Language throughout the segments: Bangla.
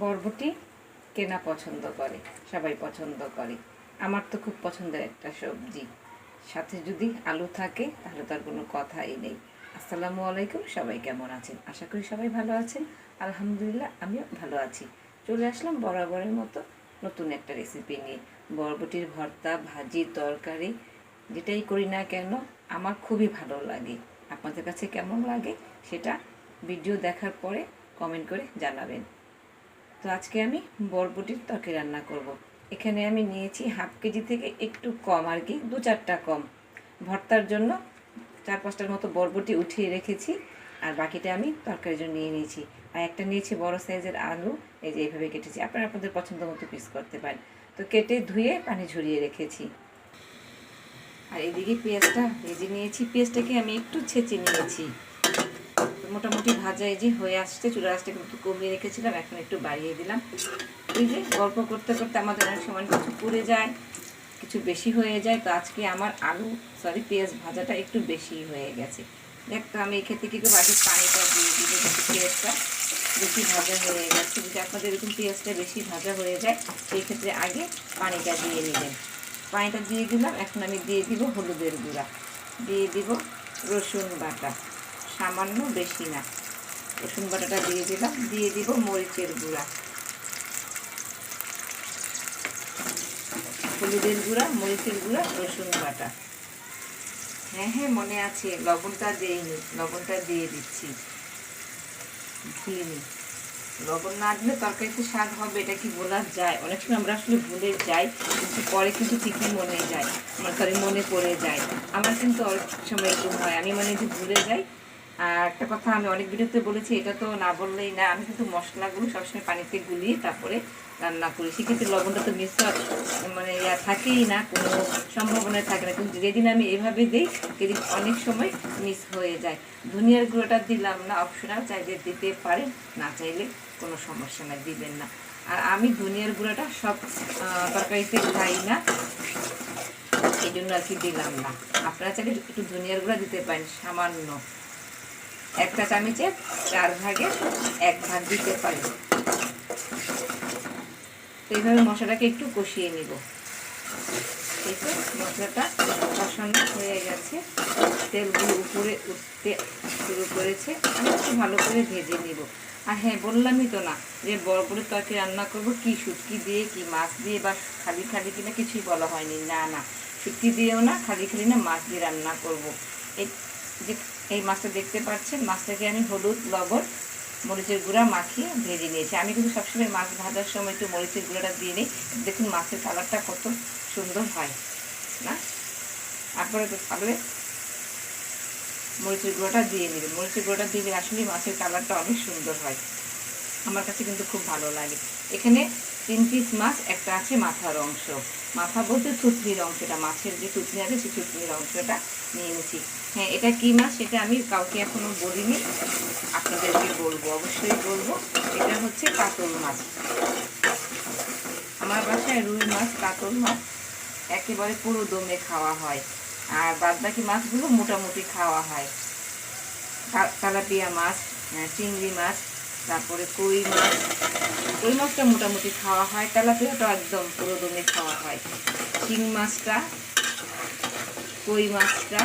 বরবটি কেনা পছন্দ করে, সবাই পছন্দ করে। আমার তো খুব পছন্দের একটা সবজি। সাথে যদি আলু থাকে, তাহলে তার কোনো কথাই নেই। আসসালামু আলাইকুম, সবাই কেমন আছেন? আশা করি সবাই ভালো আছেন। আলহামদুলিল্লাহ, আমিও ভালো আছি। চলে আসলাম বরাবরের মতো নতুন একটা রেসিপি নিয়ে। বরবটির ভর্তা, ভাজি, তরকারি, যেটাই করি না কেন, আমার খুবই ভালো লাগে। আপনাদের কাছে কেমন লাগে সেটা ভিডিও দেখার পরে কমেন্ট করে জানাবেন। তো আজকে আমি বরবটির তরকারি রান্না করব। এখানে আমি নিয়েছি হাফ কেজি থেকে একটু কম আর কি, দু চারটা কম। ভর্তার জন্য চার পাঁচটার মতো বরবটি উঠিয়ে রেখেছি আর বাকিটা আমি তরকারির জন্য নিয়ে নিয়েছি। আর একটা নিয়েছি বড় সাইজের আলু, এই যে এইভাবে কেটেছি। আপনারা আপনাদের পছন্দ মতো পিস করতে পারেন। তো কেটে ধুয়ে পানি ঝরিয়ে রেখেছি। আর এদিকে পেঁয়াজটা ভেজে নিয়েছি। পেঁয়াজটাকে আমি একটু ছেঁচে নিয়েছি। মোটামুটি ভাজা এই যে হয়ে আসছে চুলা আসতে একটু কমিয়ে রেখেছিলাম, এখন একটু বাড়িয়ে দিলাম। এই যে গল্প করতে করতে আমাদের অনেক সময় কিছু পুড়ে যায়, কিছু বেশি হয়ে যায়, তো আজকে আমার আলু সরি পেঁয়াজ ভাজাটা একটু বেশি হয়ে গেছে। দেখ, তো আমি এক্ষেত্রে কী করব আগে পানিটা দিয়ে যাতে পেঁয়াজটা বেশি ভাজা হয়ে গেছে। যদি আপনাদের এরকম পেঁয়াজটা বেশি ভাজা হয়ে যায়, সেই ক্ষেত্রে আগে পানিটা দিয়ে নেবেন। পানিটা দিয়ে দিলাম, এখন আমি দিয়ে দিব হলুদের গুঁড়া। দিয়ে দিব রসুন বাটা। সামান্য বেশি না। রসুন বাটাটা দিয়ে দিলাম, দিয়ে দিব মরিচের গুঁড়া। হলুদের গুঁড়া, মরিচের গুঁড়া, রসুন বাটা। হ্যাঁ হ্যাঁ মনে আছে, লবণটা দিইনি, লবণটা দিয়ে দিচ্ছি। দিইনি লবণ না দিলে তরকারিতে স্বাদ হবে, এটা কি বলা যায়? অনেক সময় আমরা আসলে ভুলে যাই, কিন্তু পরে কিন্তু ঠিকই মনে যায়। আমার সরি মনে পড়ে যায়। আমার কিন্তু অনেক সময় এরকম হয়, আমি মানে যে ভুলে যাই আর একটা কথা আমি অনেক ভিডিওতে বলেছি, এটা তো না বললেই না, আমি কিন্তু মশলাগুলো সবসময় পানিতে গুলিয়ে তারপরে রান্না করি। সেক্ষেত্রে লবণটা তো মিস মানে ইয়া থাকেই না, কোনো সম্ভাবনায় থাকে না। কিন্তু যেদিন আমি এভাবে দিই, সেদিন অনেক সময় মিস হয়ে যায়। ধনিয়ার গুঁড়োটা দিলাম না অপশনাল চাইলে দিতে পারেন, না চাইলে কোনো সমস্যা নাই, দিবেন না। আর আমি ধনিয়ার গুঁড়োটা সব তরকারিতে খাই না, এই জন্য আর কি দিলাম না। আপনারা চাইলে একটু ধনিয়ার গুঁড়া দিতে পারেন, সামান্য। একটা চামচের চার ভাগে এক ভাগ দিতে পারেন তো এইভাবে মশলাটাকে একটু কষিয়ে নিব। এই মশলাটা কষানো হয়ে গেছে। তেলগুলো উপরে উঠতে শুরু করেছে। আমি একটু ভালো করে ভেজে নিব। আর হ্যাঁ বললামই তো না যে বড় করে তরকারি রান্না করব কি শুটকি দিয়ে, কি মাছ দিয়ে বা খালি খালি কিনা কিছুই বলা হয়নি। না না, শুটকি দিয়েও না, খালি খালি না মাছ দিয়ে রান্না করব। এই মাছটা দেখতে পাচ্ছেন, মাছটাকে আমি হলুদ, লবণ, মরিচের গুঁড়া মাখিয়ে ভেজে নিয়েছি। আমি কিন্তু সবসময় মাছ ভাজার সময় একটু মরিচের গুঁড়াটা দিয়ে নিই। দেখুন মাছের কালারটা কত সুন্দর হয়, না? তারপরে তো তাহলে মরিচের গুঁড়োটা দিয়ে নেবে মরিচের গুঁড়োটা দিলে আসলে মাছের কালারটা অনেক সুন্দর হয়। আমার কাছে কিন্তু খুব ভালো লাগে। এখানে তিন পিস মাছ, একটা আছে মাথার অংশ। মাথা বলতে থুতনির অংশটা মাছের যে থুতনি আছে, সেই থুতনির অংশটা নিয়ে নিয়েছি। হ্যাঁ এটা কী মাছ সেটা আমি কাউকে এখনও বলিনি, আপনাদেরকে বলব, অবশ্যই বলব। এটা হচ্ছে কাতল মাছ। আমার বাসায় রুই মাছ, কাতল মাছ, একেবারে পুরো দমে খাওয়া হয়। আর বাদ বাকি মাছগুলো মোটামুটি খাওয়া হয়। তেলাপিয়া মাছ, চিংড়ি মাছ তারপরে কই মাছ? কই মাছটা মোটামুটি খাওয়া হয়? তেলাপিয়াটা একদম পুরো দমে খাওয়া হয়। শিং মাছটা, কই মাছটা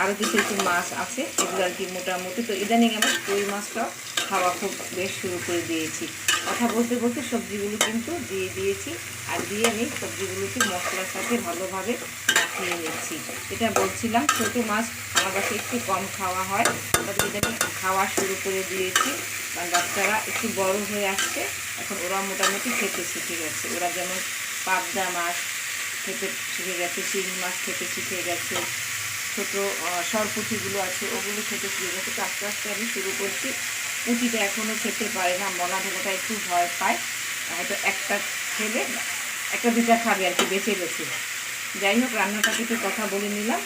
আরও কিছু কিছু মাছ আছে, এগুলো আর কি মোটামুটি। তো ইদানিং আমার কই মাছটাও খাওয়া খুব বেশ শুরু করে দিয়েছি। কথা বলতে বলতে সবজিগুলো কিন্তু দিয়ে দিয়েছি। আর দিয়ে আমি সবজিগুলোকে মশলার সাথে ভালোভাবে মাখিয়ে নিচ্ছি। এটা বলছিলাম, ছোটো মাছ আমার কাছে একটু কম খাওয়া হয়। তবে ইদানিং খাওয়া শুরু করে দিয়েছি। কারণ বাচ্চারা একটু বড় হয়ে আসছে, এখন ওরা মোটামুটি খেতে শিখে গেছে। ওরা যেমন পাবদা মাছ খেতে শিখে গেছে, শিং মাছ খেতে শিখে গেছে, ছোটো সরপুঁটিগুলো আছে, ওগুলো খেতে শিখে গেছে। তো আস্তে আস্তে আমি শুরু করছি। পুঁটিটা এখনও খেতে পারে না মনা ধোকাটা একটু ভয় পায়। হয়তো একটা খেলে, একটা দুটা খাবে আর কি, বেঁচে বেছে যাই হোক, রান্নাটা একটু কথা বলে নিলাম।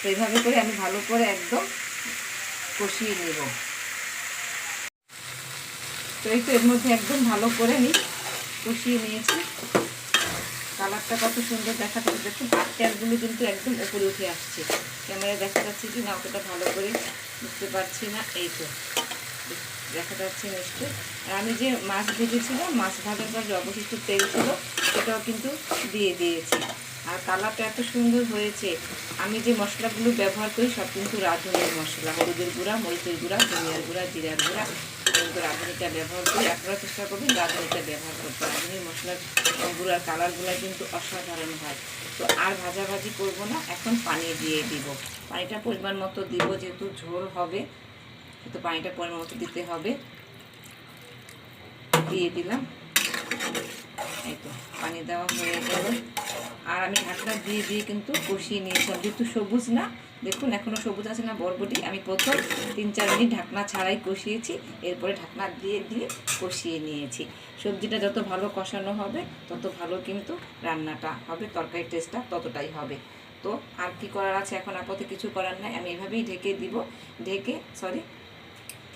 তো এইভাবে করে আমি ভালো করে একদম কষিয়ে নেব। তো এই তো এর মধ্যে একদম ভালো করে নিই কষিয়ে নিয়েছি। কালারটা কত সুন্দর দেখা যাচ্ছে দেখুন আটটারগুলো কিন্তু একদম উপরে উঠে আসছে। ক্যামেরায় দেখা যাচ্ছে কি না অতটা ভালো করে বুঝতে পারছি না। এই তো। দেখা যাচ্ছে নিশ্চয়ই। আর আমি যে মাছ ভেজেছিলাম, মাছ ভাজার পর যে অবশিষ্ট তেল ছিল, সেটাও কিন্তু দিয়ে দিয়েছি। আর কালারটা এত সুন্দর হয়েছে। আমি যে মশলাগুলো ব্যবহার করি, সব কিন্তু রাঁধুনির মশলা। হলুদের গুঁড়া, মরিচের গুঁড়া, ধনিয়ার গুঁড়া, জিরার গুঁড়া। কিন্তু রাঁধুনিটা ব্যবহার করি। আপনারা চেষ্টা করবেন রাঁধুনিটা ব্যবহার করতে। রাঁধুনির মশলার গুঁড়ার কালারগুলো কিন্তু অসাধারণ হয়। তো আর ভাজাভাজি করব না, এখন পানি দিয়ে দিব। পানিটা পরিমাণ মতো দিব, যেহেতু ঝোল হবে। তো পানিটা পরিমাণ মতো দিতে হবে। দিয়ে দিলাম। এই তো, পানি দেওয়া হয়ে গেল। আর আমি ঢাকনা দিয়ে দিয়ে কিন্তু কষিয়ে নিয়েছিলাম। যেহেতু সবুজ না, দেখুন এখনও সবুজ আছে না বরবটি। আমি প্রথম তিন চার মিনিট ঢাকনা ছাড়াই কষিয়েছি। এরপরে ঢাকনা দিয়ে দিয়ে কষিয়ে নিয়েছি। সবজিটা যত ভালো কষানো হবে, তত ভালো কিন্তু রান্নাটা হবে তরকারি টেস্টটা ততটাই হবে। তো আর কি করার আছে? এখন আপাতত কিছু করার নাই। আমি এভাবেই ঢেকে দিব। ঢেকে সরি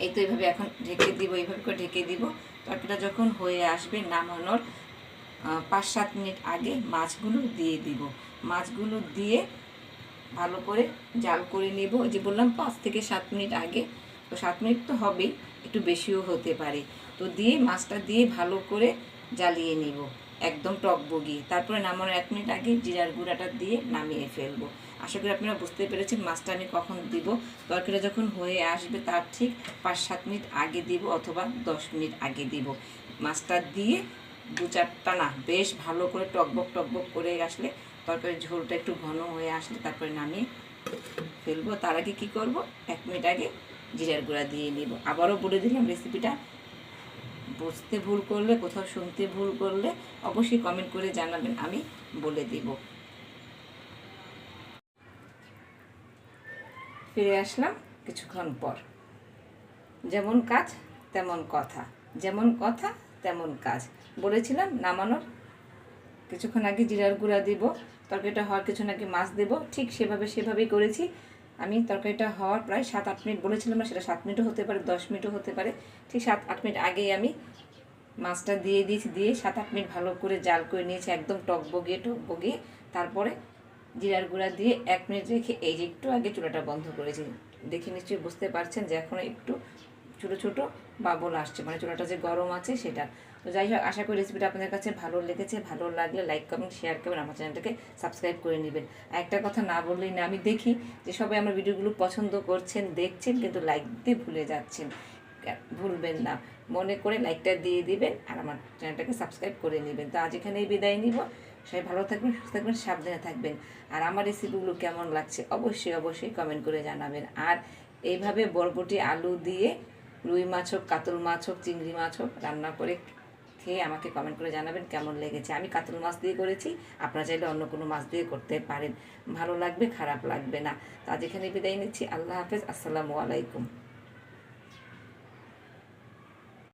এই তো এইভাবে এখন ঢেকে দিব এইভাবে করে ঢেকে দিব। তরকারিটা যখন হয়ে আসবে নামানোর পাঁচ সাত মিনিট আগে মাছগুলো দিয়ে দিব। মাছগুলো দিয়ে ভালো করে জাল করে নেব। যে বললাম, পাঁচ থেকে সাত মিনিট আগে। তো সাত মিনিট তো হবেই, একটু বেশিও হতে পারে। তো দিয়ে মাছটা দিয়ে ভালো করে জ্বালিয়ে নিব। একদম টক বগিয়ে তারপরে নামানোর এক মিনিট আগে জিরার গুঁড়াটা দিয়ে নামিয়ে ফেলব। আশা করি আপনারা বুঝতে পেরেছেন মাছটা আমি কখন দিব। তরকারিটা যখন হয়ে আসবে তার ঠিক পাঁচ সাত মিনিট আগে দিব অথবা দশ মিনিট আগে দিব। মাছটা দিয়ে দু চারটা না, বেশ ভালো করে টকবক টকবক করে আসলে তরকারির ঝোলটা একটু ঘন হয়ে আসলে তারপরে নামিয়ে ফেলব। তার আগে কী করব? এক মিনিট আগে জিরার গুঁড়া দিয়ে নিব। আবারও বলে দিলাম রেসিপিটা। বুঝতে ভুল করলে, কোথাও শুনতে ভুল করলে অবশ্যই কমেন্ট করে জানাবেন, আমি বলে দিব। ফিরে আসলাম কিছুক্ষণ পর। যেমন কাজ, তেমন কথা। যেমন কথা, তেমন কাজ। বলেছিলাম নামানোর। কিছুক্ষণ আগে জিরার গুঁড়া দিব, তরকারিটা হওয়ার কিছু নাকি মাছ দেব, ঠিক সেভাবে সেভাবেই করেছি। আমি তরকারিটা হওয়ার প্রায় সাত, আট মিনিট বলেছিলাম না, সেটা সাত মিনিটও হতে পারে, দশ মিনিটও হতে পারে। ঠিক সাত, আট মিনিট আগেই আমি মাছটা দিয়ে দিয়েছি, দিয়ে সাত, আট মিনিট ভালো করে জাল করে নিয়েছি, একদম টক বগিয়ে টক বগিয়ে। তারপরে জিরার গুঁড়া দিয়ে এক মিনিট রেখে এই যে একটু আগে চুলাটা বন্ধ করেছি। দেখে নিশ্চয়ই বুঝতে পারছেন যে এখনও একটু ছোট ছোট বাবল আসছে মানে চুলাটা যে গরম আছে সেটা। তো যাই হোক, আশা করি রেসিপিটা আপনাদের কাছে ভালো লেগেছে, ভালো লাগলে লাইক কমেন্ট শেয়ার করবেন, আমার চ্যানেলটাকে সাবস্ক্রাইব করে নেবেন। আর একটা কথা না বললেই না, আমি দেখি যে সবাই আমার ভিডিওগুলো পছন্দ করছেন, দেখছেন, কিন্তু লাইক দিতে ভুলে যাচ্ছেন। ভুলবেন না। মনে করে লাইকটা দিয়ে দিবেন আর আমার চ্যানেলটাকে সাবস্ক্রাইব করে নেবেন। তো আজ এখানেই বিদায় নিব। সবাই ভালো থাকবেন, সুস্থ থাকবেন, সাবধানে থাকবেন। আর আমার রেসিপিগুলো কেমন লাগছে অবশ্যই অবশ্যই কমেন্ট করে জানাবেন। আর এইভাবে বরবটি, আলু দিয়ে রুই মাছ হোক, কাতল মাছ হোক, চিংড়ি মাছ হোক, রান্না করে খেয়ে আমাকে কমেন্ট করে জানাবেন কেমন লেগেছে। আমি কাতল মাছ দিয়ে করেছি, আপনারা চাইলে অন্য কোনো মাছ দিয়ে করতে পারেন। ভালো লাগবে, খারাপ লাগবে না। তা যেখানে বিদায় নিচ্ছি। আল্লাহ হাফেজ। আসসালামু আলাইকুম।